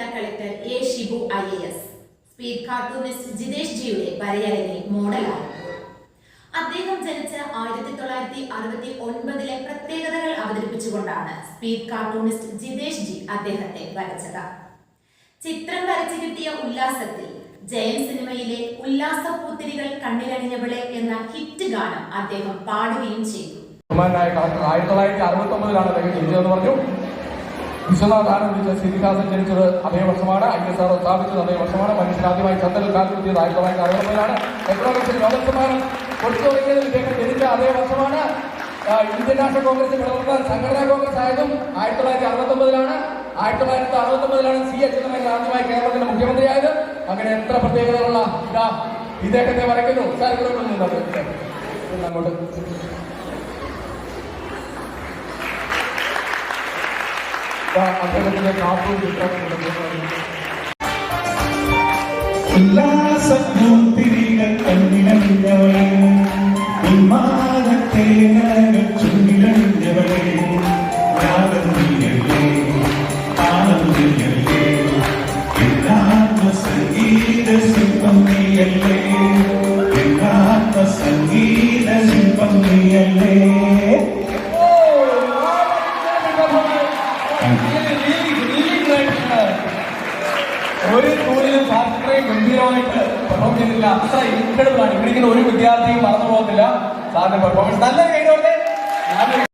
ജില്ലാ collector A Shibu I S. Speed cartoonist Jitesh ജിയുടെ വരയരങ്ങിൽ മോഡലായിരുന്നു അദ്ദേഹം ജനിച്ച ആയിരത്തി തൊള്ളായിരത്തി അറുപത്തി ഒൻപതിലെ പ്രത്യേകതകൾ അവതരിപ്പിച്ചുകൊണ്ടാണ് സ്പീഡ് കാർട്ടൂണിസ്റ്റ് ജിതേഷ് ജി അദ്ദേഹത്തെ വരച്ചത്. ചിത്രം വരച്ചു കിട്ടിയ ഉല്ലാസത്തിൽ ജയൻ സിനിമയിലെ ഉല്ലാസ പൂത്തിരികൾ കണ്ണിലണിഞ്ഞവളെ എന്ന ഹിറ്റ് ഗാനം അദ്ദേഹം പാടുകയും ചെയ്തു. ആയിരത്തി തൊള്ളായിരത്തി അറുപത്തി ഒമ്പതിലാണ് അദ്ദേഹം പറഞ്ഞു. വിശ്വനാഥ് ആരംഭിച്ച ശ്രീനിവാസൻ ജനിച്ചത് അതേ വർഷമാണ്. ഐ എസ് ആർ സ്ഥാപിച്ചത് അതേ വർഷമാണ്. മനുഷ്യനാദ്യമായി ചന്ദ്രൻ കാൽക്കുത്തിയത് ആയിരത്തി തൊള്ളായിരത്തി അറുപതിലാണ് എക്കണോമിക്സിൽ നോബൽ സമ്മാനം കൊടുത്തു തുടങ്ങിയത് ഇദ്ദേഹം ജനിച്ച അതേ വർഷമാണ് ഇന്ത്യൻ നാഷണൽ കോൺഗ്രസ് പ്രവർത്തന സംഘടനാ കോൺഗ്രസ് ആയതും ആയിരത്തി തൊള്ളായിരത്തി അറുപത്തി ഒമ്പതിലാണ് ആയിരത്തി തൊള്ളായിരത്തി അറുപത്തി ഒമ്പതിലാണ് സി എച്ച് ആദ്യമായി കേരളത്തിന്റെ മുഖ്യമന്ത്രിയായത്. അങ്ങനെ എത്ര പ്രത്യേകതകളുള്ള ഇതാ ഇദ്ദേഹത്തെ വരയ്ക്കുന്നു. സാർ ഇവിടെ അങ്ങോട്ട് അദ്ദേഹത്തിന്റെ കാപ്പും ചിത്രം ഉല്ലാസപ്പൂത്തിരികൾ കണ്ണിലണിഞ്ഞവളെ ഉന്മാദത്തേനകൾ ചുണ്ടിലണിഞ്ഞവളെ രാഗത്തിയല്ലേ ആനന്ദിയല്ലേ എല്ലാത്മ സംഗീത ശില്പം നീയല്ലേ എല്ലാത്മ സംഗീത ശില്പം നീയല്ലേ ഒരു സ്കൂളിലും സാറിത്രയും ഗംഭീരമായിട്ട് പെർഫോം ചെയ്തില്ല അത്ര ഇൻക്രെഡിബിൾ ആണ്. ഇവിടെ ഒരു വിദ്യാർത്ഥിയും മറന്നു പോകത്തില്ല. സാറിന്റെ പെർഫോമൻസ് നല്ല കൈ കൊടുത്തേ